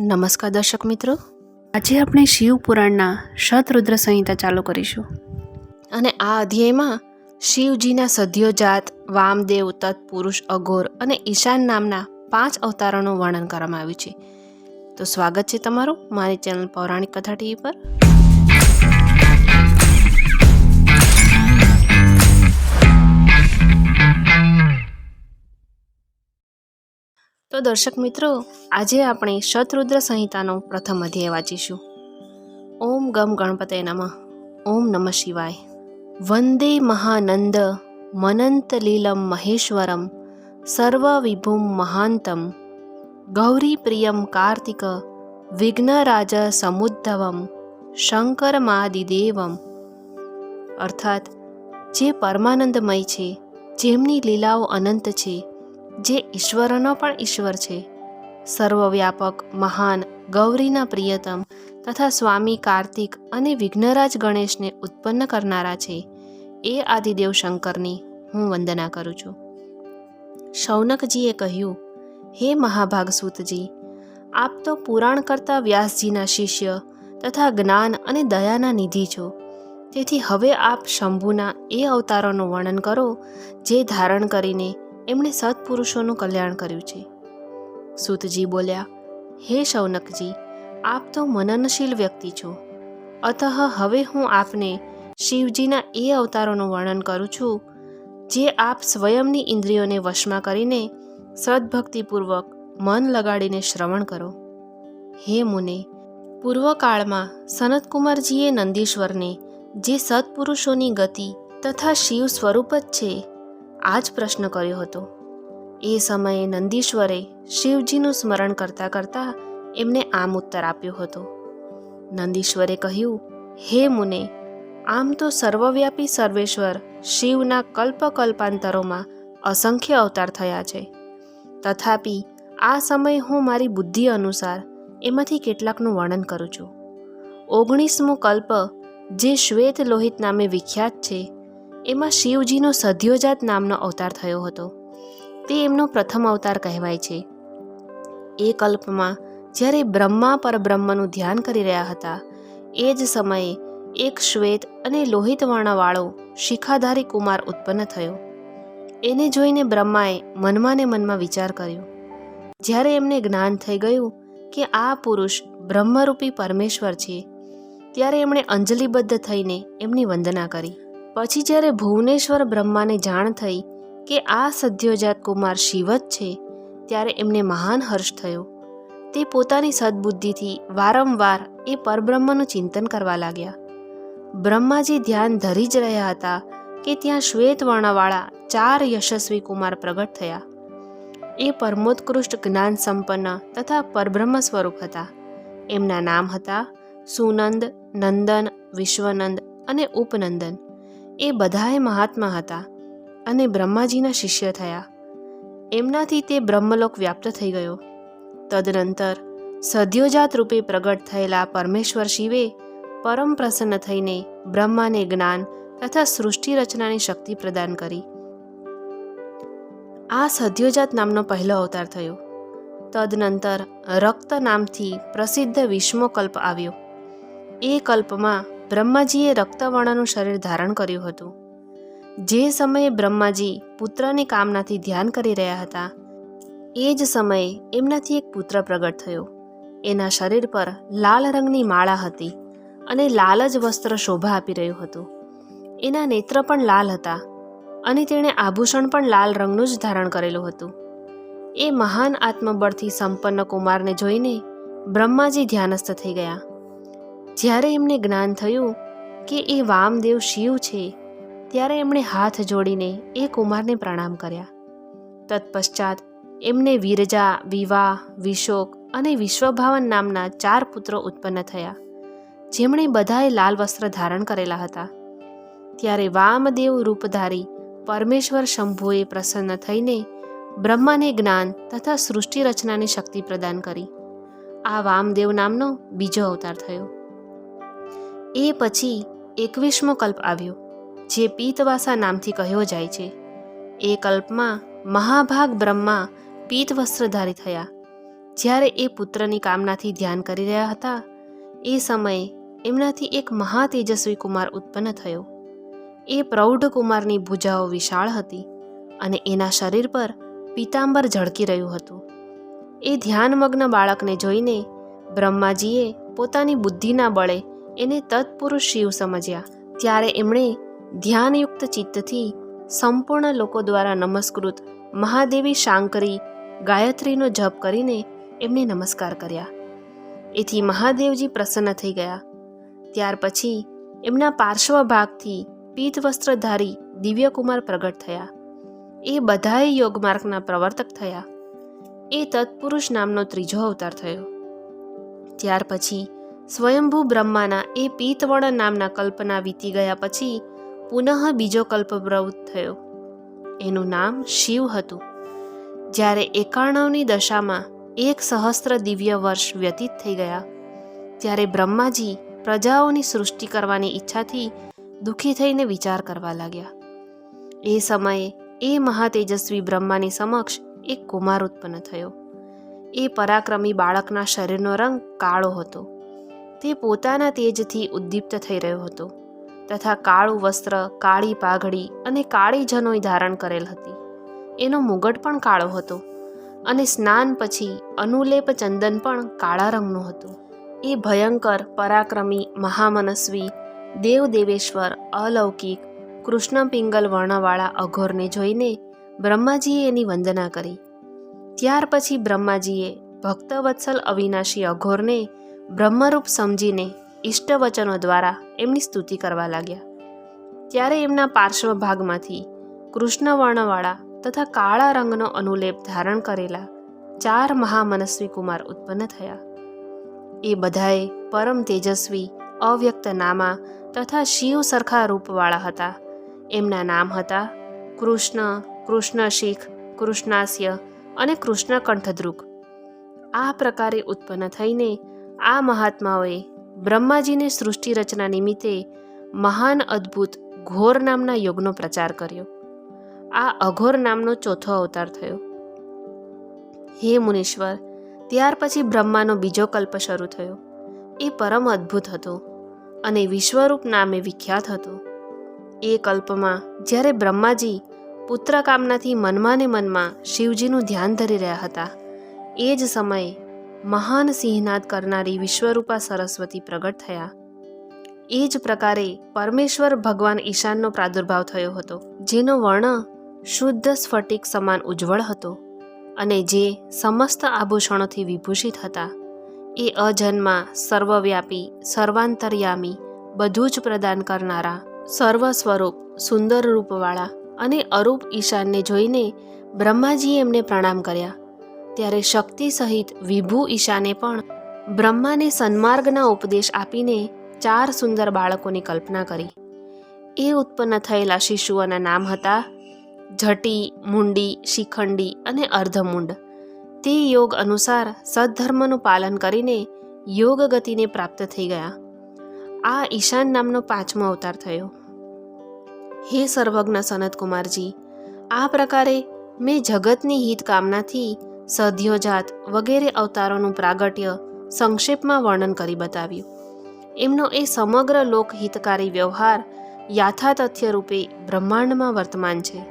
નમસ્કાર દર્શક મિત્રો. આજે આપણે શિવ પુરાણના શતરુદ્ર સંહિતા ચાલુ કરીશું. અને આ અધ્યાયમાં શિવજીના સદ્યોજાત વામદેવ તત્પુરુષ અઘોર અને ઈશાન નામના પાંચ અવતારોનું વર્ણન કરવામાં આવ્યું છે. તો સ્વાગત છે તમારું મારી ચેનલ પૌરાણિક કથા ટીવી પર. તો દર્શક મિત્રો, આજે આપણે શતરુદ્ર સંહિતાનો પ્રથમ અધ્યાય વાંચીશું. ઓમ ગમ ગણપતે નમઃ. ઓમ નમઃ શિવાય. વંદે મહાનંદ મનંતલીલમ મહેશ્વરમ સર્વવિભુમ મહાંતમ ગૌરી પ્રિયમ કાર્તિક વિઘ્નરાજ સમુદ્ધવમ શંકરમાદિદેવમ અર્થાત, જે પરમાનંદમય છે, જેમની લીલાઓ અનંત છે જે ઈશ્વરનો પણ ઈશ્વર છે. સર્વવ્યાપક, મહાન, ગૌરીના પ્રિયતમ તથા સ્વામી કાર્તિક અને વિઘ્નરાજ ગણેશને ઉત્પન્ન કરનારા છે. એ આદિદેવ શંકરની હું વંદના કરું છું. શૌનકજીએ કહ્યું, હે મહાભાગ સૂતજી આપ તો પુરાણ કરતા વ્યાસજીના શિષ્ય તથા જ્ઞાન અને દયાના નિધિ છો. તેથી હવે આપ શંભુના એ અવતારોનું વર્ણન કરો, જે ધારણ કરીને એમણે સત્પુરુષોનું કલ્યાણ કર્યું છે. સૂતજી બોલ્યા, હે શૌનકજી, આપ તો મનનશીલ વ્યક્તિ છો. અતઃ હવે હું આપને શિવજીના એ અવતારોનું વર્ણન કરું છું, જે આપ સ્વયંની ઇન્દ્રિયોને વશમાં કરીને સદભક્તિપૂર્વક મન લગાડીને શ્રવણ કરો. હે મુને, પૂર્વકાળમાં સનતકુમારજીએ નંદીશ્વરને જે સત્પુરુષોની ગતિ તથા શિવ સ્વરૂપ જ છે આ જ પ્રશ્ન કર્યો હતો. એ સમયે નંદીશ્વરે શિવજીનું સ્મરણ કરતાં કરતાં એમને આમ ઉત્તર આપ્યો હતો. નંદીશ્વરે કહ્યું, હે મુને, આમ તો સર્વવ્યાપી સર્વેશ્વર શિવના કલ્પ કલ્પાંતરોમાં અસંખ્ય અવતાર થયા છે. તથાપિ આ સમયે હું મારી બુદ્ધિ અનુસાર એમાંથી કેટલાકનું વર્ણન કરું છું. ઓગણીસમો કલ્પ જે શ્વેત લોહિત નામે વિખ્યાત છે એમાં શિવજીનો સદ્યોજાત નામનો અવતાર થયો હતો. તે એમનો પ્રથમ અવતાર કહેવાય છે. એ કલ્પમાં જ્યારે બ્રહ્મા પરબ્રહ્મનું ધ્યાન કરી રહ્યા હતા, એ જ સમયે એક શ્વેત અને લોહિત વર્ણવાળો શિખાધારી કુમાર ઉત્પન્ન થયો. એને જોઈને બ્રહ્માએ મનમાં ને મનમાં વિચાર કર્યો. જ્યારે એમને જ્ઞાન થઈ ગયું કે આ પુરુષ બ્રહ્મરૂપી પરમેશ્વર છે, ત્યારે એમણે અંજલિબદ્ધ થઈને એમની વંદના કરી. પછી જ્યારે ભુવનેશ્વર બ્રહ્માને જાણ થઈ કે આ સદ્યોજાત કુમાર શિવ જ છે, ત્યારે એમને મહાન હર્ષ થયો. તે પોતાની સદબુદ્ધિથી વારંવાર એ પરબ્રહ્મનું ચિંતન કરવા લાગ્યા. બ્રહ્માજી ધ્યાન ધરી જ રહ્યા હતા કે ત્યાં શ્વેત વર્ણવાળા ચાર યશસ્વી કુમાર પ્રગટ થયા. એ પરમોત્કૃષ્ટ જ્ઞાન સંપન્ન તથા પરબ્રહ્મ સ્વરૂપ હતા. એમના નામ હતા સુનંદ, નંદન, વિશ્વનંદ અને ઉપનંદન. એ બધાએ મહાત્મા હતા અને બ્રહ્માજીના શિષ્ય થયા. એમનાથી તે બ્રહ્મલોક વ્યાપ્ત થઈ ગયો. તદનંતર સદ્યોજાત રૂપે પ્રગટ થયેલા પરમેશ્વર શિવે પરમ પ્રસન્ન થઈને બ્રહ્માને જ્ઞાન તથા સૃષ્ટિ રચનાની શક્તિ પ્રદાન કરી. આ સદ્યોજાત નામનો પહેલો અવતાર થયો. તદનંતર રક્ત નામથી પ્રસિદ્ધ વિષ્મો કલ્પ આવ્યો. એ કલ્પમાં બ્રહ્માજીએ રક્તવર્ણનું શરીર ધારણ કર્યું હતું. જે સમયે બ્રહ્માજી પુત્રની કામનાથી ધ્યાન કરી રહ્યા હતા, એ જ સમયે એમનાથી એક પુત્ર પ્રગટ થયો. એના શરીર પર લાલ રંગની માળા હતી અને લાલ જ વસ્ત્ર શોભા આપી રહ્યું હતું. એના નેત્ર પણ લાલ હતા અને તેણે આભૂષણ પણ લાલ રંગનું જ ધારણ કરેલું હતું. એ મહાન આત્મબળથી સંપન્ન કુમારને જોઈને બ્રહ્માજી ધ્યાનસ્થ થઈ ગયા. જ્યારે એમને જ્ઞાન થયું કે એ વામદેવ શિવ છે, ત્યારે એમણે હાથ જોડીને એ કુમારને પ્રણામ કર્યા. તત્પશ્ચાત એમને વિરજા, વિવાહ, વિશોક અને વિશ્વભાવન નામના ચાર પુત્રો ઉત્પન્ન થયા, જેમણે બધાએ લાલ વસ્ત્ર ધારણ કરેલા હતા. ત્યારે વામદેવ રૂપધારી પરમેશ્વર શંભુએ પ્રસન્ન થઈને બ્રહ્માને જ્ઞાન તથા સૃષ્ટિ રચનાની શક્તિ પ્રદાન કરી. આ વામદેવ નામનો બીજો અવતાર થયો. એ પછી એકવીસમો કલ્પ આવ્યો, જે પીતવાસા નામથી કહ્યો જાય છે. એ કલ્પમાં મહાભાગ બ્રહ્મા પીત વસ્ત્રધારી થયા. જ્યારે એ પુત્રની કામનાથી ધ્યાન કરી રહ્યા હતા, એ સમયે એમનાથી એક મહા તેજસ્વી કુમાર ઉત્પન્ન થયો. એ પ્રૌઢ કુમારની ભુજાઓ વિશાળ હતી અને એના શરીર પર પીતાંબર ઝળકી રહ્યું હતું. એ ધ્યાનમગ્ન બાળકને જોઈને બ્રહ્માજીએ પોતાની બુદ્ધિના બળે એને તત્પુરુષ શિવ સમજ્યા. ત્યારે એમણે ધ્યાનયુક્ત ચિત્તથી સંપૂર્ણ લોકો દ્વારા નમસ્કૃત મહાદેવી શાંકરી ગાયત્રીનો જપ કરીને એમને નમસ્કાર કર્યા. એથી મહાદેવજી પ્રસન્ન થઈ ગયા. ત્યાર પછી એમના પાર્શ્વ ભાગથી પીત વસ્ત્રધારી દિવ્યકુમાર પ્રગટ થયા. એ બધાએ યોગમાર્ગના પ્રવર્તક થયા. એ તત્પુરુષ નામનો ત્રીજો અવતાર થયો. ત્યાર પછી સ્વયંભૂ બ્રહ્માના એ પીતવર્ણ નામના કલ્પના વીતી ગયા પછી પુનઃ બીજો કલ્પ પ્રવૃત્ત થયો. એનું નામ શિવ હતું. જ્યારે એકાણવની દશામાં એક સહસ્ત્ર દિવ્ય વર્ષ વ્યતીત થઈ ગયા, ત્યારે બ્રહ્માજી પ્રજાઓની સૃષ્ટિ કરવાની ઈચ્છાથી દુઃખી થઈને વિચાર કરવા લાગ્યા. એ સમયે એ મહાતેજસ્વી બ્રહ્માની સમક્ષ એક કુમાર ઉત્પન્ન થયો. એ પરાક્રમી બાળકના શરીરનો રંગ કાળો હતો. તે પોતાના તેજથી ઉદ્દીપ્ત થઈ રહ્યો હતો, તથા કાળું વસ્ત્ર, કાળી પાઘડી અને કાળી જનોઈ ધારણ કરેલ હતી. એનો મુગટ પણ કાળો હતો અને સ્નાન પછી અનુલેપ ચંદન પણ કાળા રંગનું હતું. એ ભયંકર, પરાક્રમી, મહામનસ્વી, દેવદેવેશ્વર, અલૌકિક કૃષ્ણ પિંગલ વર્ણવાળા અઘોરને જોઈને બ્રહ્માજીએ એની વંદના કરી. ત્યાર પછી બ્રહ્માજીએ ભક્તવત્સલ અવિનાશી અઘોરને બ્રહ્મરૂપ સમજીને ઇષ્ટવચનો દ્વારા એમની સ્તુતિ કરવા લાગ્યા. ત્યારે એમના પાર્શ્વ ભાગમાંથી કૃષ્ણ વર્ણવાળા તથા કાળા રંગનો અનુલેપ ધારણ કરેલા ચાર મહામનસ્વી કુમાર ઉત્પન્ન થયા. એ બધાએ પરમ તેજસ્વી, અવ્યક્ત નામા તથા શિવ સરખા રૂપવાળા હતા. એમના નામ હતા કૃષ્ણ કૃષ્ણ શીખ કૃષ્ણાસ્ય અને કૃષ્ણ કંઠદ્રુક આ પ્રકારે ઉત્પન્ન થઈને આ મહાત્માઓએ બ્રહ્માજીને સૃષ્ટિ રચના નિમિત્તે મહાન અદ્ભુત ઘોર નામના યોગનો પ્રચાર કર્યો. આ અઘોર નામનો ચોથો અવતાર થયો. હે મુનીશ્વર, ત્યાર પછી બ્રહ્માનો બીજો કલ્પ શરૂ થયો. એ પરમ અદ્ભુત હતો અને વિશ્વરૂપ નામે વિખ્યાત હતો. એ કલ્પમાં જ્યારે બ્રહ્માજી પુત્ર કામનાથી મનમાં ને મનમાં શિવજીનું ધ્યાન ધરી રહ્યા હતા, એ જ સમયે મહાન સિંહનાદ કરનારી વિશ્વરૂપા સરસ્વતી પ્રગટ થયા. એ જ પ્રકારે પરમેશ્વર ભગવાન ઈશાનનો પ્રાદુર્ભાવ થયો હતો, જેનો વર્ણ શુદ્ધ સ્ફટિક સમાન ઉજ્જવળ હતો અને જે સમસ્ત આભૂષણોથી વિભૂષિત હતા. એ અજન્મા સર્વવ્યાપી, સર્વાંતર્યામી, બધું જ પ્રદાન કરનારા સર્વ સ્વરૂપ સુંદર રૂપવાળા અને અરૂપ ઈશાનને જોઈને બ્રહ્માજીએ એમને પ્રણામ કર્યા. ત્યારે શક્તિ સહિત વિભુ ઈશાને પણ બ્રહ્માને સન્માર્ગના ઉપદેશ આપીને ચાર સુંદર બાળકોની કલ્પના કરી. એ ઉત્પન્ન થયેલા શિશુઓના નામ હતા જટી, મુંડી, શિખંડી અને અર્ધમુંડ. તે યોગ અનુસાર સદ્ધર્મનું પાલન કરીને યોગ ગતિને પ્રાપ્ત થઈ ગયા. આ ઈશાન નામનો પાંચમો અવતાર થયો. હે સર્વજ્ઞ સનતકુમારજી, આ પ્રકારે મેં જગતની હિત કામનાથી સદ્યોજાત વગેરે અવતારોનું પ્રાગટ્ય સંક્ષેપમાં વર્ણન કરી બતાવ્યું. એમનો એ સમગ્ર લોકહિતકારી વ્યવહાર યાથાતથ્ય રૂપે બ્રહ્માંડમાં વર્તમાન છે.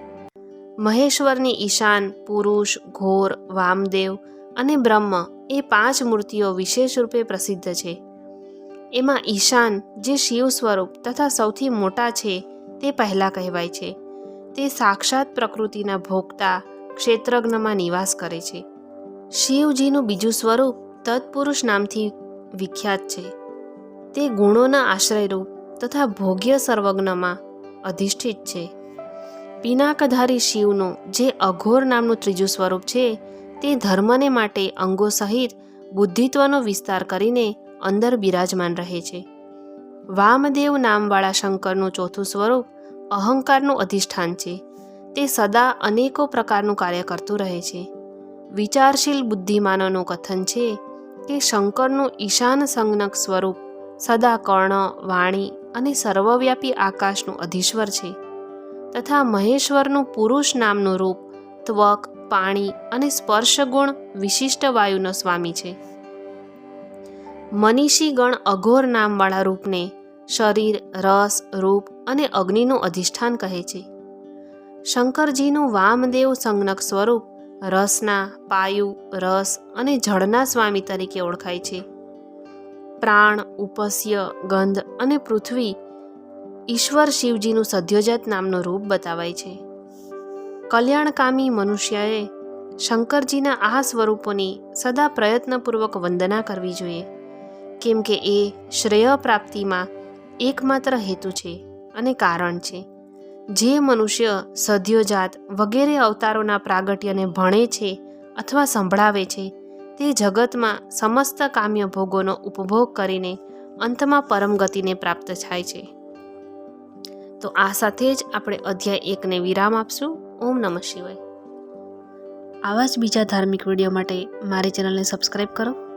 મહેશ્વરની ઈશાન, પુરુષ, ઘોર, વામદેવ અને બ્રહ્મ એ પાંચ મૂર્તિઓ વિશેષ રૂપે પ્રસિદ્ધ છે. એમાં ઈશાન, જે શિવ સ્વરૂપ તથા સૌથી મોટા છે, તે પહેલાં કહેવાય છે. તે સાક્ષાત પ્રકૃતિના ભોગતા ક્ષેત્રજ્ઞમાં નિવાસ કરે છે. શિવજીનું બીજું સ્વરૂપ તત્પુરુષ નામથી વિખ્યાત છે. તે ગુણોના આશ્રયરૂપ તથા ભોગ્ય સર્વજ્ઞમાં અધિષ્ઠિત છે. પિનાકધારી શિવનું જે અઘોર નામનું ત્રીજું સ્વરૂપ છે, તે ધર્મને માટે અંગો સહિત બુદ્ધિત્વનો વિસ્તાર કરીને અંદર બિરાજમાન રહે છે. વામદેવ નામવાળા શંકરનું ચોથું સ્વરૂપ અહંકારનું અધિષ્ઠાન છે. તે સદા અનેકો પ્રકારનું કાર્ય કરતું રહે છે. વિચારશીલ બુદ્ધિમાનોનું કથન છે કે શંકરનું ઈશાન સંજ્ઞક સ્વરૂપ સદા કર્ણ, વાણી અને સર્વવ્યાપી આકાશનું અધીશ્વર છે. તથા મહેશ્વરનું પુરુષ નામનું રૂપ ત્વક, પાણી અને સ્પર્શ ગુણ વિશિષ્ટ વાયુનો સ્વામી છે. મનીષી ગણ અઘોર નામવાળા રૂપને શરીર, રસ, રૂપ અને અગ્નિનું અધિષ્ઠાન કહે છે. શંકરજીનું વામદેવ સંજ્ઞક સ્વરૂપ રસના પાયુ, રસ અને જળના સ્વામી તરીકે ઓળખાય છે. પ્રાણ, ઉપસ્ય, ગંધ અને પૃથ્વી ઈશ્વર શિવજીનું સદ્યોજાત નામનું રૂપ બતાવાય છે. કલ્યાણકામી મનુષ્યએ શંકરજીના આ સ્વરૂપોની સદા પ્રયત્નપૂર્વક વંદના કરવી જોઈએ. કેમ કે એ શ્રેય પ્રાપ્તિમાં એકમાત્ર હેતુ છે અને કારણ છે. જે મનુષ્ય સદ્યોજાત વગેરે અવતારોના પ્રાગટ્યને ભણે છે અથવા સંભળાવે છે, તે જગતમાં સમસ્ત કામ્ય ભોગોનો ઉપભોગ કરીને અંતમાં પરમ ગતિને પ્રાપ્ત થાય છે. તો આ સાથે જ આપણે અધ્યાય એકને વિરામ આપશું. ઓમ નમઃ શિવાય. આવા જ બીજા ધાર્મિક વીડિયો માટે મારી ચેનલને સબસ્ક્રાઈબ કરો.